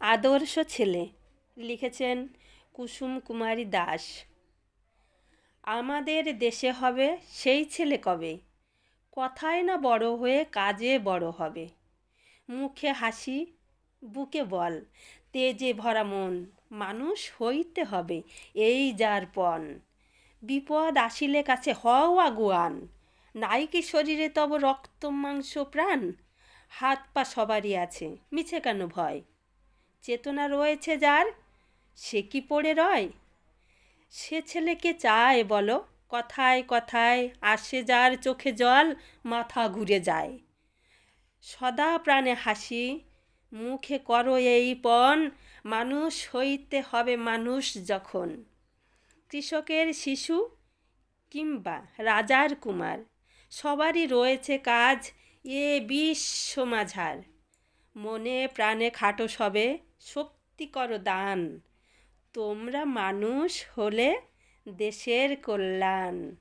আদর্শ ছেলে, লিখেছেন কুসুম কুমারী দাস। আমাদের দেশে হবে সেই ছেলে কবে? কথায় না বড় হয়ে কাজে বড় হবে। মুখে হাসি, বুকে বল, তেজে ভরা মন, মানুষ হইতে হবে এই যার পণ। বিপদ আসিলে কাছে হও আগুয়ান, নাই কি শরীরে তব রক্ত মাংস প্রাণ? হাত পা সবারই আছে, মিছে কেন ভয়? চেতনা রয়েছে যার? সে কি পড়ে রয়? সে ছেলেকে চায় বলো, কথায় কথায় আসে যার চোখে জল, মাথা ঘুরে যায়। সদা প্রাণে হাসি, মুখে করো এই পণ, মানুষ হইতে হবে মানুষ যখন। কৃষকের শিশু কিংবা রাজার কুমার, সবারই রয়েছে কাজ, এ বিশ্ব মাঝার মনে প্রাণে খাটো সবে শক্তি করো দান। তোমরা মানুষ হলে দেশের কল্যাণ।